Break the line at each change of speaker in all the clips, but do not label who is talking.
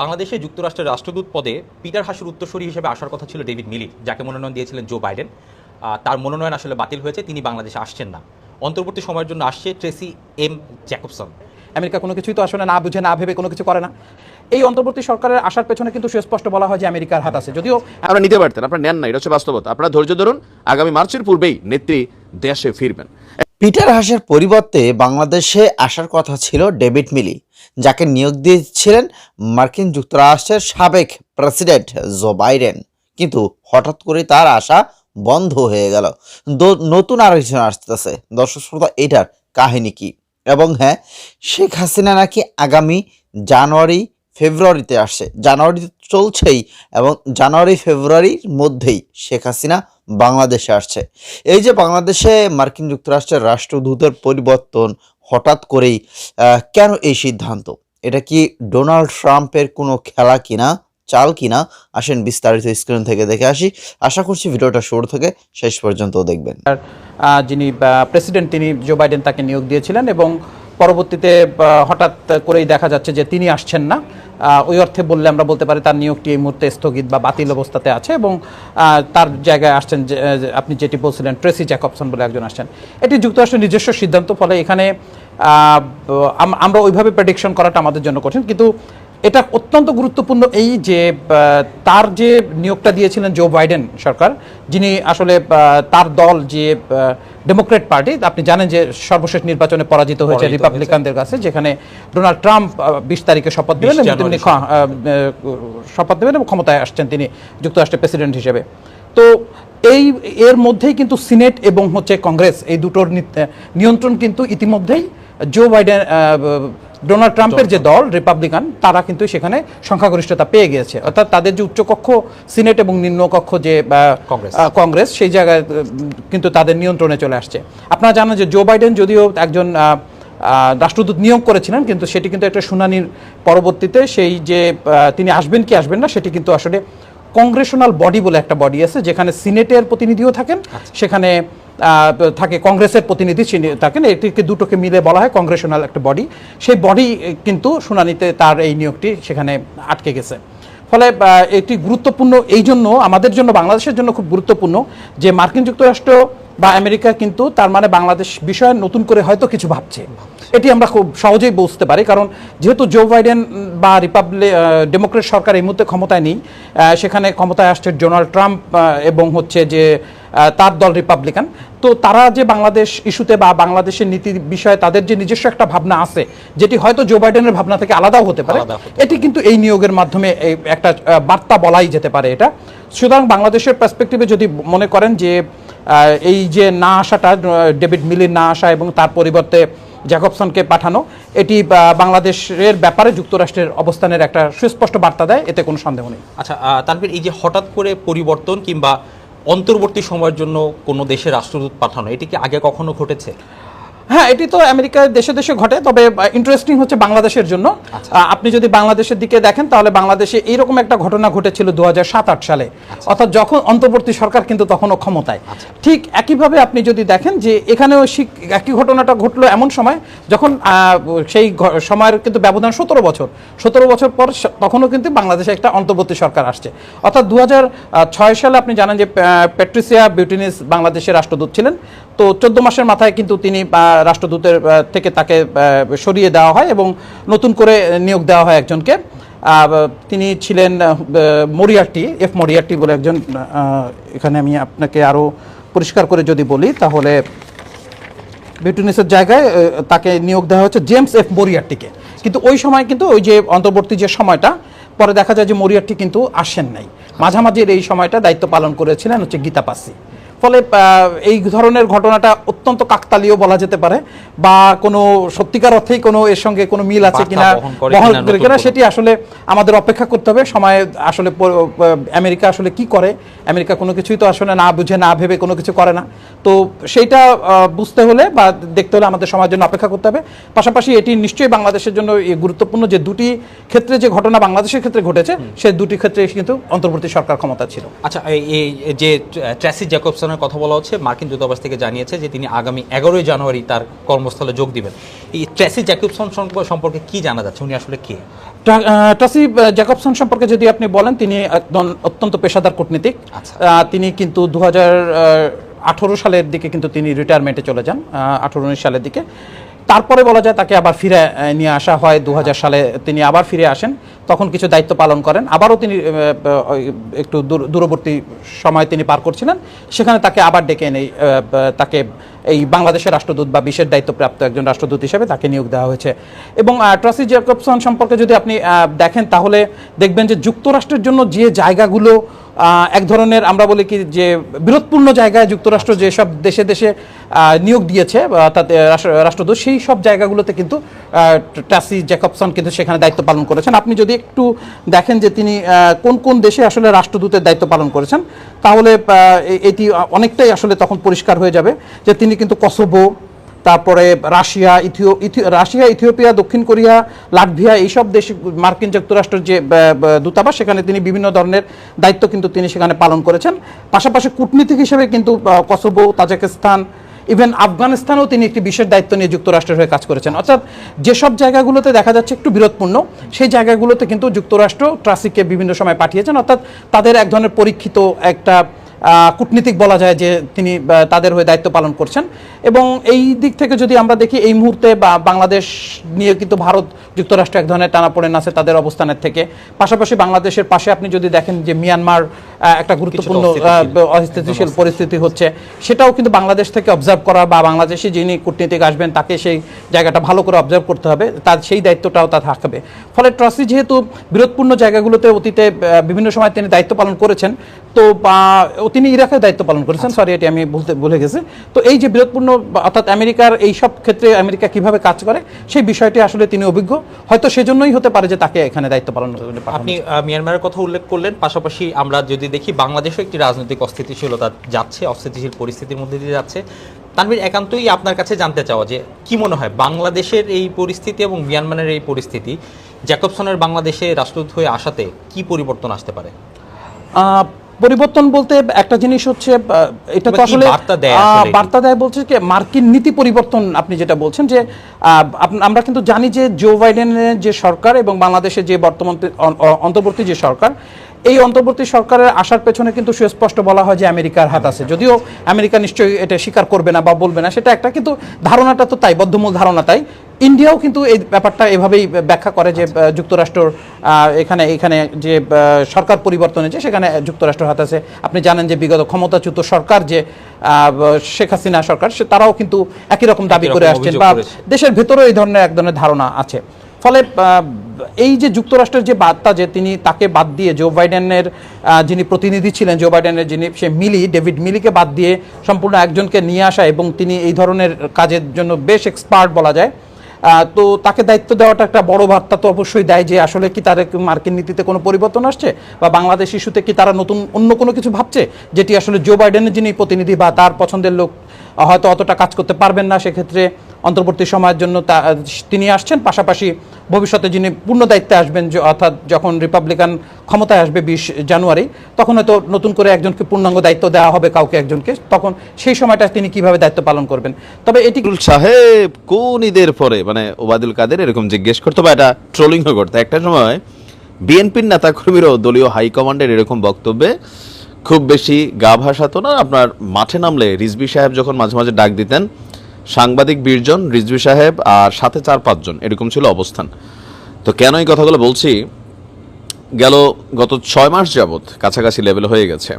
বাংলাদেশে যুক্তরাষ্ট্রের রাষ্ট্রদূত পদে পিটার হাসুর উত্তরসূরি হিসেবে আসার কথা ছিল ডেভিড মিলি যাকে মনোনয়ন দিয়েছিলেন জো বাইডেন। তার মনোনয়ন আসলে বাতিল হয়েছে তিনি বাংলাদেশে আসছেন না। অন্তর্বর্তী সময়ের জন্য আসছে ট্রেসি এম জ্যাকবসন।
আমেরিকা কোনো কিছুই তো আসলে না বুঝে না ভেবে কোনো কিছু করে না। এই অন্তর্বর্তী সরকারের আসার পেছনে কিন্তু সুস্পষ্ট বলা হয় যে আমেরিকার হাত আছে। যদিও
আপনারা নিতে পারতেন আপনারা নেন না এটা হচ্ছে বাস্তবতা। আপনারা ধৈর্য ধরুন আগামী মার্চের পূর্বেই নেত্রী দেশে ফিরবেন।
পিটার হাসের পরিবর্তে বাংলাদেশে আসার কথা ছিল ডেভিড মিলি। যাকে নিয়োগ দিয়েছিলেন মার্কিন যুক্তরাষ্ট্রের সাবেক প্রেসিডেন্ট জো বাইডেন। কিন্তু হঠাৎ করে তার আশা বন্ধ হয়ে গেল। নতুন আরেকজন আসতেছে। দর্শক শ্রোতা, এটার কাহিনী কি? এবং হ্যাঁ শেখ হাসিনা নাকি আগামী জানুয়ারি, ফেব্রুয়ারিতে আসছে। জানুয়ারি চলছেই এবং জানুয়ারি, ফেব্রুয়ারির মধ্যেই শেখ হাসিনা বাংলাদেশে আসছে। এই যে বাংলাদেশে মার্কিন যুক্তরাষ্ট্রের রাষ্ট্রদূতের পরিবর্তন হঠাৎ করেই কেন এই সিদ্ধান্ত? এটা কি ডোনাল্ড ট্রাম্পের কোনো খেলা কিনা, চাল কিনা? আসেন বিস্তারিত স্ক্রিন থেকে দেখে আসি। আশা করছি ভিডিওটা শুরু থেকে শেষ পর্যন্ত দেখবেন।
যিনি প্রেসিডেন্ট, তিনি জো বাইডেন তাকে নিয়োগ দিয়েছিলেন এবং পরবর্তীতে হঠাৎ করেই দেখা যাচ্ছে যে তিনি আসছেন না। ওই অর্থে বললে আমরা বলতে পারি তার নিয়োগটি এই মুহূর্তে স্থগিত বা বাতিল অবস্থাতে আছে এবং তার জায়গায় আসছেন আপনি যেটি বলছিলেন, ট্রেসি জ্যাকবসন বলে একজন আসছেন। এটি যুক্তরাষ্ট্রের নিজস্ব সিদ্ধান্ত, ফলে এখানে আমরা ওইভাবে প্রেডিকশন করাটা আমাদের জন্য কঠিন। কিন্তু এটা অত্যন্ত গুরুত্বপূর্ণ এই যে তার যে নিয়োগটা দিয়েছিলেন জো বাইডেন সরকার যিনি আসলে তার দল যে ডেমোক্রেট পার্টি আপনি জানেন যে সর্বশেষ নির্বাচনে পরাজিত হয়েছে রিপাবলিকানদের কাছে যেখানে ডোনাল্ড ট্রাম্প বিশ তারিখে শপথ দেবেন এবং তিনি শপথ দেবেন এবং ক্ষমতায় আসছেন তিনি যুক্তরাষ্ট্রের প্রেসিডেন্ট হিসেবে। তো এই এর মধ্যেই কিন্তু সিনেট এবং হচ্ছে কংগ্রেস এই দুটোর নিয়ন্ত্রণ কিন্তু ইতিমধ্যেই জো বাইডেন ডোনাল্ড ট্রাম্পের যে দল রিপাবলিকান তারা কিন্তু সেখানে সংখ্যাগরিষ্ঠতা পেয়ে গিয়েছে। অর্থাৎ তাদের যে উচ্চকক্ষ সিনেট এবং নিম্নকক্ষ যে
কংগ্রেস।
সেই জায়গায় কিন্তু তাদের নিয়ন্ত্রণে চলে আসছে। আপনারা জানেন যে জো বাইডেন যদিও একজন রাষ্ট্রদূত নিয়োগ করেছিলেন কিন্তু সেটি কিন্তু একটা শুনানির পরবর্তীতে সেই যে তিনি আসবেন কি আসবেন না সেটি কিন্তু আসলে কংগ্রেশনাল বডি বলে একটা বডি আছে যেখানে সিনেটের প্রতিনিধিও থাকেন। সেখানে আহ, থাকে কংগ্রেসের প্রতিনিধি থাকেন। এটিকে দুটোকে মিলে বলা হয় কংগ্রেশনাল একটা বডি সেই বডি কিন্তু শুনানিতে তার এই নিয়োগটি সেখানে আটকে গেছে। ফলে এটি গুরুত্বপূর্ণ এই জন্য, আমাদের জন্য, বাংলাদেশের জন্য খুব গুরুত্বপূর্ণ যে মার্কিন যুক্তরাষ্ট্র বা আমেরিকা কিন্তু তার মানে বাংলাদেশ বিষয়ে নতুন করে হয়তো কিছু ভাবছে। এটি আমরা খুব সহজেই বুঝতে পারি, কারণ যেহেতু জো বাইডেন বা রিপাবলিক ডেমোক্রেট সরকার এই মুহূর্তে ক্ষমতায় নেই সেখানে ক্ষমতায় আসছে ডোনাল্ড ট্রাম্প এবং হচ্ছে যে তার দল রিপাবলিকান তো তারা যে বাংলাদেশ ইস্যুতে বা বাংলাদেশের নীতি বিষয়ে তাদের যে নিজস্ব একটা ভাবনা আছে যেটি হয়তো জো বাইডেনের ভাবনা থেকে আলাদাও হতে পারে এটি কিন্তু এই নিয়োগের মাধ্যমে একটা বার্তা বলাই যেতে পারে এটা। সুতরাং বাংলাদেশের পার্সপেক্টিভে যদি মনে করেন যে এই যে না আসাটা ডেভিড মিলির না আসা এবং তার পরিবর্তে জ্যাকবসনকে পাঠানো এটি বাংলাদেশের ব্যাপারে যুক্তরাষ্ট্রের অবস্থানের একটা সুস্পষ্ট বার্তা দেয় এতে কোনো সন্দেহ নেই।
আচ্ছা তানভীর এই যে হঠাৎ করে পরিবর্তন কিংবা অন্তর্বর্তী সময়ের জন্য কোনো দেশের রাষ্ট্রদূত পাঠানো এটি কি আগে কখনো ঘটেছে?
হ্যাঁ এটি তো আমেরিকার দেশে দেশে ঘটে তবে ইন্টারেস্টিং হচ্ছে বাংলাদেশের জন্য। আপনি যদি বাংলাদেশের দিকে দেখেন তাহলে বাংলাদেশে এইরকম একটা ঘটনা ঘটেছিল দু হাজার সাত আট সালে। অর্থাৎ যখন অন্তর্বর্তী সরকার কিন্তু তখনও ক্ষমতায়। ঠিক একইভাবে আপনি যদি দেখেন যে এখানেও একই ঘটনাটা ঘটলো এমন সময় যখন সেই সময়ের কিন্তু ব্যবধান সতেরো বছর। সতেরো বছর পর তখনও কিন্তু বাংলাদেশে একটা অন্তর্বর্তী সরকার আসছে। অর্থাৎ দু ছয় সালে আপনি জানেন যে প্যাট্রিসিয়া বিউটিনিস বাংলাদেশের রাষ্ট্রদূত ছিলেন। তো চোদ্দ মাসের মাথায় কিন্তু তিনি রাষ্ট্রদূতের থেকে তাকে সরিয়ে দেওয়া হয় এবং নতুন করে নিয়োগ দেওয়া হয় একজনকে। তিনি ছিলেন মরিয়ার্টি এফ মরিয়ার্টি বলে একজন এখানে আমি আপনাকে আরও পরিষ্কার করে যদি বলি, তাহলে বিউটিনিসের জায়গায় তাকে নিয়োগ দেওয়া হচ্ছে জেমস এফ মরিয়ার্টিকে কিন্তু ওই সময় কিন্তু ওই যে অন্তর্বর্তী যে সময়টা, পরে দেখা যায় যে মরিয়ার্টি কিন্তু আসেন নাই। মাঝামাঝির এই সময়টা দায়িত্ব পালন করেছিলেন হচ্ছে গীতা পাসি ফলে এই ধরনের ঘটনাটা অত্যন্ত কাকতালীয় বলা যেতে পারে বা কোনো সত্যিকার অর্থেই কোনো এর সঙ্গে কোনো মিল আছে কিনা
বহন করে কিনা।
সেটি আসলে আমাদের অপেক্ষা করতে হবে। সময় আসলে আমেরিকা আসলে কি করে? আমেরিকা কোনো কিছুই তো আসলে না বুঝে না ভেবে কোনো কিছু করে না। তো সেইটা বুঝতে হলে বা দেখতে হলে আমাদের সময়ের জন্য অপেক্ষা করতে হবে। পাশাপাশি এটি নিশ্চয়ই বাংলাদেশের জন্য গুরুত্বপূর্ণ যে দুটি ক্ষেত্রে যে ঘটনা বাংলাদেশের ক্ষেত্রে ঘটেছে সে দুটি ক্ষেত্রে কিন্তু অন্তর্বর্তী সরকার ক্ষমতা ছিল।
আচ্ছা এই এই যে ট্র্যাসি জ্যাকবসন পরিবর্তনের কথা বলা হচ্ছে। মার্কিন দূতাবাস থেকে জানিয়েছে যে তিনি আগামী এগারোই জানুয়ারি তার কর্মস্থলে যোগ দিবেন। এই ট্রেসি জ্যাকুবসন সম্প- সম্পর্কে কি জানা যাচ্ছে? উনি আসলে কে?
ট্রাসি জ্যাকবসন সম্পর্কে যদি আপনি বলেন তিনি একজন অত্যন্ত পেশাদার কূটনীতিক।
আচ্ছা।
তিনি কিন্তু দু আঠারো সালের দিকে কিন্তু তিনি রিটায়ারমেন্টে চলে যান আঠারো উনিশ সালের দিকে। তারপরে বলা যায় তাকে আবার ফিরে নিয়ে আসা হয়। দু হাজার সালে তিনি আবার ফিরে আসেন। তখন কিছু দায়িত্ব পালন করেন। আবারও তিনি একটু দূর- দূরবর্তী সময় তিনি পার করছিলেন। সেখানে তাকে আবার ডেকে এনে তাকে এই বাংলাদেশের রাষ্ট্রদূত বা বিশেষ দায়িত্বপ্রাপ্ত একজন রাষ্ট্রদূত হিসেবে তাকে নিয়োগ দেওয়া হয়েছে। এবং ট্রাসি জ্যাকবসন সম্পর্কে যদি আপনি দেখেন, তাহলে দেখবেন যে যুক্তরাষ্ট্রের জন্য যে জায়গাগুলো এক ধরনের আমরা বলি কি যে বিরোধপূর্ণ জায়গায় যুক্তরাষ্ট্র যেসব দেশে দেশে নিয়োগ দিয়েছে তাতে রাষ্ট্রদূত। সেই সব জায়গাগুলোতে কিন্তু ট্রাসি জ্যাকবসন কিন্তু সেখানে দায়িত্ব পালন করেছেন। আপনি যদি একটু দেখেন যে তিনি কোন কোন দেশে আসলে রাষ্ট্রদূতের দায়িত্ব পালন করেছেন, তাহলে এটি অনেকটাই আসলে তখন পরিষ্কার হয়ে যাবে যে তিনি কিন্তু কসোভো, তারপরে রাশিয়া, ইথিও রাশিয়া, ইথিওপিয়া, দক্ষিণ কোরিয়া, লাটভিয়া, এইসব দেশ, মার্কিন যুক্তরাষ্ট্রের যে দূতাবাস, সেখানে তিনি বিভিন্ন ধরনের দায়িত্ব কিন্তু তিনি সেখানে পালন করেছেন। পাশাপাশি কূটনীতিক হিসেবে কিন্তু কসোভো, তাজিকিস্তান ইভেন আফগানিস্তানেও তিনি একটি বিশেষ দায়িত্ব নিয়ে যুক্তরাষ্ট্রের হয়ে কাজ করেছেন। অর্থাৎ যেসব জায়গাগুলোতে দেখা যাচ্ছে একটু বিরোধপূর্ণ সেই জায়গাগুলোতে কিন্তু যুক্তরাষ্ট্র ট্রাসিককে বিভিন্ন সময় পাঠিয়েছেন। অর্থাৎ তাদের এক ধরনের পরীক্ষিত একটা কূটনীতিক বলা যায় যে তিনি তাদের হয়ে দায়িত্ব পালন করছেন। এবং এই দিক থেকে যদি আমরা দেখি এই মুহূর্তে বা বাংলাদেশ নিয়ে কিন্তু ভারত যুক্তরাষ্ট্র এক ধরনের টানাপোড়েন আছে তাদের অবস্থানের থেকে। পাশাপাশি বাংলাদেশের পাশে আপনি যদি দেখেন যে মিয়ানমার একটা গুরুত্বপূর্ণ
অস্থিতিশীল।
পরিস্থিতি হচ্ছে। সেটাও কিন্তু বাংলাদেশ থেকে অবজার্ভ করা বা বাংলাদেশে যিনি কূটনীতিক আসবেন তাকে সেই জায়গাটা ভালো করে অবজার্ভ করতে হবে। তার সেই দায়িত্বটাও তা থাকবে ফলে ট্রসি যেহেতু বিরোধপূর্ণ জায়গাগুলোতে অতীতে বিভিন্ন সময় তিনি দায়িত্ব পালন করেছেন তো তিনি ইরাকে দায়িত্ব পালন করেছেন। সরি এটি আমি বলতে ভুলে গেছি। তো এই যে বিরোধপূর্ণ অর্থাৎ আমেরিকার এই সব ক্ষেত্রে আমেরিকা কীভাবে কাজ করে সেই বিষয়টি আসলে তিনি অভিজ্ঞ। হয়তো সেজন্যই হতে পারে যে তাকে এখানে দায়িত্ব পালন করতে
আপনি মিয়ানমারের কথা উল্লেখ করলেন পাশাপাশি আমরা যদি দেখি বাংলাদেশও একটি রাজনৈতিক অস্থিতিশীলতা যাচ্ছে অস্থিতিশীল পরিস্থিতির মধ্যে দিয়ে যাচ্ছে। তানভীর একান্তই আপনার কাছে জানতে চাওয়া যে কি মনে হয় বাংলাদেশের এই পরিস্থিতি এবং মিয়ানমারের এই পরিস্থিতি জ্যাকবসনের বাংলাদেশে রাষ্ট্রদূত হয়ে আসাতে কি পরিবর্তন আসতে পারে?
আহ, পরিবর্তন বলতে একটা জিনিস হচ্ছে এটা তো আসলে
বার্তা দেয়
বলছে কি মার্কিন নীতি পরিবর্তন আপনি যেটা বলছেন যে আমরা কিন্তু জানি যে জো বাইডেনের যে সরকার এবং বাংলাদেশের যে বর্তমান অন্তর্বর্তী যে সরকার এই অন্তর্বর্তী সরকারের আসার পেছনে কিন্তু সুস্পষ্ট বলা হয় যে আমেরিকার হাত আছে। যদিও আমেরিকা নিশ্চয়ই এটা স্বীকার করবে না বা বলবে না সেটা একটা কিন্তু ধারণাটা তো তাই বদ্ধমূল ধারণা তাই। ইন্ডিয়াও কিন্তু এই ব্যাপারটা এভাবেই ব্যাখ্যা করে যে যুক্তরাষ্ট্র আহ, এখানে এখানে যে সরকার পরিবর্তন হয়েছে সেখানে যুক্তরাষ্ট্র হাত আছে। আপনি জানেন যে বিগত ক্ষমতাচ্যুত সরকার যে শেখ হাসিনা সরকার সে তারাও কিন্তু একই রকম দাবি করে আসছেন বা দেশের ভেতরেও এই ধরনের এক ধরনের ধারণা আছে। ফলে এই যে যুক্তরাষ্ট্রের যে বার্তা যে তিনি তাকে বাদ দিয়ে জো বাইডেনের যিনি প্রতিনিধি ছিলেন জো বাইডেনের যিনি সে মিলি ডেভিড মিলিকে বাদ দিয়ে সম্পূর্ণ একজনকে নিয়ে আসা এবং তিনি এই ধরনের কাজের জন্য বেশ এক্সপার্ট বলা যায়। তো তাকে দায়িত্ব দেওয়াটা একটা বড় বার্তা তো অবশ্যই দেয় যে আসলে কি তার মার্কিন নীতিতে কোনো পরিবর্তন আসছে? বা বাংলাদেশ ইস্যুতে কি তারা নতুন অন্য কোনো কিছু ভাবছে? যেটি আসলে জো বাইডেনের যিনি প্রতিনিধি বা তার পছন্দের লোক হয়তো অতটা কাজ করতে পারবেন না, সেক্ষেত্রে অন্তর্বর্তী সময়ের জন্য তা- তিনি আসছেন। পাশাপাশি ভবিষ্যতে যিনি পূর্ণ দায়িত্বে আসবেন অর্থাৎ যখন রিপাবলিকান ক্ষমতায় আসবে বিশ জানুয়ারি, তখন হয়তো নতুন করে একজনকে পূর্ণাঙ্গ দায়িত্ব দেওয়া হবে কাউকে একজনকে। তখন সেই সময়টা তিনি কীভাবে দায়িত্ব পালন করবেন? তবে এটি
সাহেব কোন ঈদের পরে মানে ওবায়দুল কাদের এরকম জিজ্ঞেস করতো, বা এটা ট্রোলিংও করতো একটা সময় বিএনপির নেতাকর্মীরাও দলীয় হাইকমান্ডের এরকম বক্তব্যে খুব বেশি গা ভাসাতো না। আপনার মাঠে নামলে রিজবি সাহেব যখন মাঝে মাঝে ডাক দিতেন সাংবাদিক বীরজন রিজবি সাহেব আর সাথে চার, পাঁচজন। এরকম ছিল অবস্থান। তো কেন এই কথাগুলো বলছি? গেল গত ছয় মাস যাবৎ কাছাকাছি লেভেল হয়ে গেছে।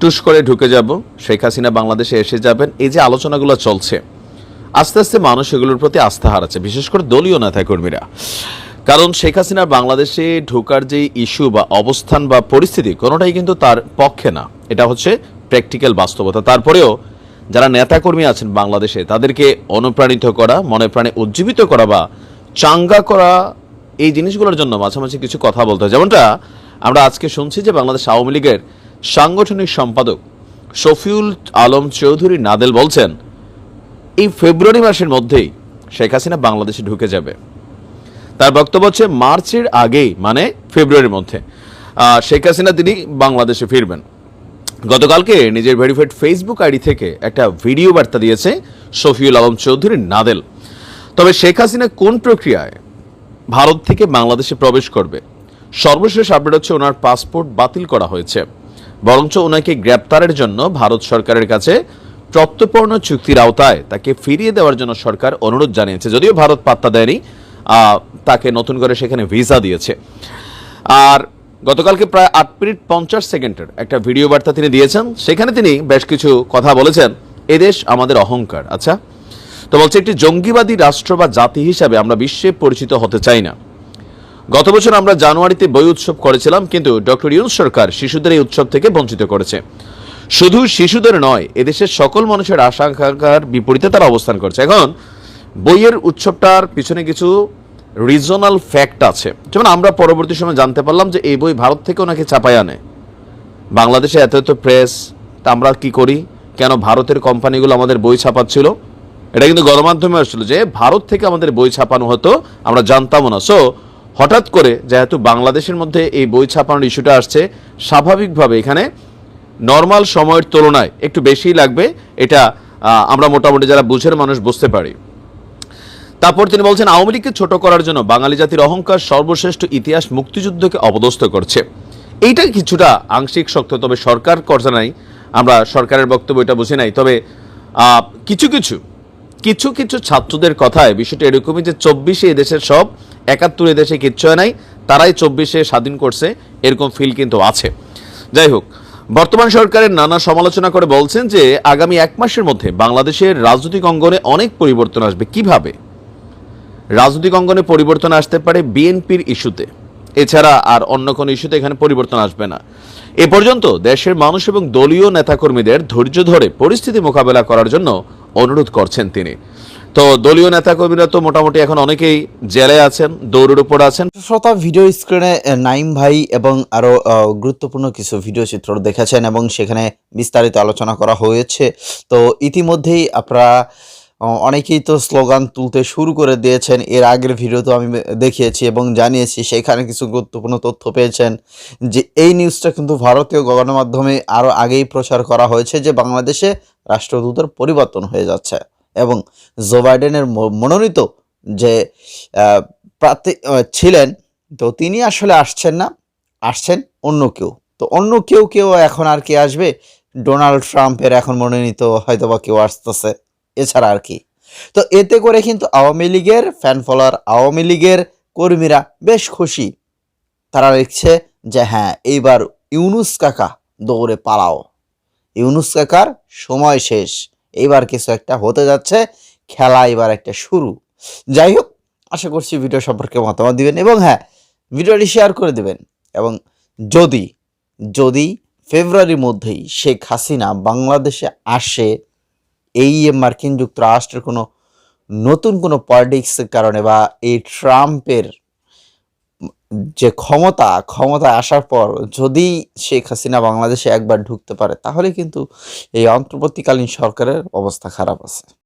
টুস করে ঢুকে যাব, শেখ হাসিনা বাংলাদেশে এসে যাবেন, এই যে আলোচনাগুলো চলছে, আস্তে আস্তে মানুষ এগুলোর প্রতি আস্থা হারাচ্ছে, বিশেষ করে দলীয় নেতাকর্মীরা। কারণ শেখ হাসিনার বাংলাদেশে ঢোকার যে ইস্যু বা অবস্থান বা পরিস্থিতি, কোনোটাই কিন্তু তার পক্ষে না। এটা হচ্ছে প্র্যাকটিক্যাল বাস্তবতা। তারপরেও যারা নেতাকর্মী আছেন বাংলাদেশে, তাদেরকে অনুপ্রাণিত করা, মনে প্রাণে উজ্জীবিত করা বা চাঙ্গা করা এই জিনিসগুলোর জন্য মাঝামাঝি কিছু কথা বলতে হয়। যেমনটা আমরা আজকে শুনছি যে বাংলাদেশ আওয়ামী লীগের সাংগঠনিক সম্পাদক শফিউল আলম চৌধুরী নাদেল বলছেন, এই ফেব্রুয়ারি মাসের মধ্যেই শেখ হাসিনা বাংলাদেশে ঢুকে যাবে। তার বক্তব্য হচ্ছে, মার্চের আগেই মানে ফেব্রুয়ারির মধ্যে শেখ হাসিনা তিনি বাংলাদেশে ফিরবেন। গতকালকে নিজের ভেরিফাইড ফেসবুক আইডি থেকে একটা ভিডিও বার্তা দিয়েছে শফিউল আলম চৌধুরী নাদেল। তবে শেখ হাসিনা কোন প্রক্রিয়ায় ভারত থেকে বাংলাদেশে প্রবেশ করবে? সর্বশেষ আপডেট হচ্ছে ওনার পাসপোর্ট বাতিল করা হয়েছে। বরঞ্চ ওনাকে গ্রেপ্তারের জন্য ভারত সরকারের কাছে প্রত্যর্পণ চুক্তির আওতায় তাকে ফিরিয়ে দেওয়ার জন্য সরকার অনুরোধ জানিয়েছে। যদিও ভারত পাত্তা দেয়নি তাকে নতুন করে সেখানে ভিসা দিয়েছে। আর গতকালকে প্রায় আট মিনিট পঞ্চাশ সেকেন্ডের একটা ভিডিও বার্তা তিনি দিয়েছেন। সেখানে তিনি বেশ কিছু কথা বলেছেন। এদেশ আমাদের অহংকার। আচ্ছা তো বলছে, একটি জঙ্গিবাদী রাষ্ট্র বা জাতি হিসাবে আমরা বিশ্বে পরিচিত হতে চাই না। গত বছর আমরা জানুয়ারিতে বই উৎসব করেছিলাম, কিন্তু ডক্টর ইউনুস সরকার শিশুদের এই উৎসব থেকে বঞ্চিত করেছে। শুধু শিশুদের নয়, এদেশের সকল মানুষের আশা আকাঙ্ক্ষার বিপরীতে তারা অবস্থান করছে। এখন বইয়ের উৎসবটার পিছনে কিছু রিজনাল ফ্যাক্ট আছে। যেমন আমরা পরবর্তী সময় জানতে পারলাম যে এই বই ভারত থেকেও নাকি চাপাই আনে। বাংলাদেশে এত এত প্রেস, তা আমরা কি করি? কেন ভারতের কোম্পানিগুলো আমাদের বই ছাপাচ্ছিল? এটা কিন্তু গণমাধ্যমে আসছিল যে ভারত থেকে আমাদের বই ছাপানো হতো, আমরা জানতামও না। সো হঠাৎ করে যেহেতু বাংলাদেশের মধ্যে এই বই ছাপানোর ইস্যুটা আসছে, স্বাভাবিকভাবে এখানে নর্মাল সময়ের তুলনায় একটু বেশিই লাগবে। এটা আমরা মোটামুটি যারা বুঝের মানুষ বুঝতে পারি। তারপর তিনি বলছেন, আওয়ামী লীগকে ছোট করার জন্য বাঙালি জাতির অহংকার সর্বশ্রেষ্ঠ ইতিহাস মুক্তিযুদ্ধকে অপদস্থ করছে। এইটা কিছুটা আংশিক শক্ত তবে সরকার করছে নাই। আমরা সরকারের বক্তব্য এটা বুঝি নাই। তবে কিছু কিছু কিছু কিছু ছাত্রদের কথায় বিষয়টা এরকমই যে চব্বিশে এদেশের সব, একাত্তর এদেশে কিচ্ছু নাই, তারাই চব্বিশে স্বাধীন করছে, এরকম ফিল কিন্তু আছে। যাই হোক, বর্তমান সরকারের নানা সমালোচনা করে বলছেন যে, আগামী এক মাসের মধ্যে বাংলাদেশের রাজনৈতিক অঙ্গনে অনেক পরিবর্তন আসবে। কীভাবে? রাজনৈতিক অঙ্গনে পরিবর্তন আসতে পারে বিএনপির ইস্যুতে। এছাড়া আর অন্য কোনো ইস্যুতে এখানে পরিবর্তন আসবে না। এ পর্যন্ত দেশের মানুষ এবং দলীয় নেতাকর্মীদের ধৈর্য ধরে পরিস্থিতি মোকাবেলা করার জন্য অনুরোধ করছেন তিনি। তো দলীয় নেতাকর্মীরা তো মোটামুটি এখন অনেকেই জেলে আছেন দৌড়ের উপর আছেন।
শ্রোতা ভিডিও স্ক্রিনে নাইম ভাই এবং আরও আহ, গুরুত্বপূর্ণ কিছু ভিডিও চিত্র দেখেছেন এবং সেখানে বিস্তারিত আলোচনা করা হয়েছে। তো ইতিমধ্যেই আপনারা অনেকেই তো স্লোগান তুলতে শুরু করে দিয়েছেন। এর আগের ভিডিও তো আমি দেখিয়েছি এবং জানিয়েছি, সেখানে কিছু গুরুত্বপূর্ণ তথ্য পেয়েছেন যে এই নিউজটা কিন্তু ভারতীয় গণমাধ্যমে আরও আগেই প্রচার করা হয়েছে যে বাংলাদেশে রাষ্ট্রদূতের পরিবর্তন হয়ে যাচ্ছে এবং জো বাইডেনের মনোনীত যে প্রার্থী ছিলেন, তো তিনি আসলে আসছেন না, আসছেন অন্য কেউ। তো অন্য কেউ কেউ এখন আর কি আসবে? ডোনাল্ড ট্রাম্পের এখন মনোনীত হয়তো বা কেউ আসতেছে। এছাড়া আর কি। তো এতে করে কিন্তু আওয়ামী লীগের ফ্যান ফলোয়ার আওয়ামী লীগের কর্মীরা বেশ খুশি। তারা লিখছে যে হ্যাঁ এইবার ইউনুস কাকা দৌড়ে পালাও। ইউনুস কাকার সময় শেষ। এইবার কিছু একটা হতে যাচ্ছে। খেলা এবার একটা শুরু। যাই হোক, আশা করছি ভিডিও সম্পর্কে মতামত দিবেন এবং হ্যাঁ ভিডিওটি শেয়ার করে দেবেন। এবং যদি যদি ফেব্রুয়ারির মধ্যেই শেখ হাসিনা বাংলাদেশে আসে এই মার্কিন যুক্তরাষ্ট্রের কোনো নতুন কোনো পলিটিক্সের কারণে বা এই ট্রাম্পের যে ক্ষমতা ক্ষমতা আসার পর যদি শেখ হাসিনা বাংলাদেশে একবার ঢুকতে পারে, তাহলে কিন্তু এই অন্তর্বর্তীকালীন সরকারের অবস্থা খারাপ আছে।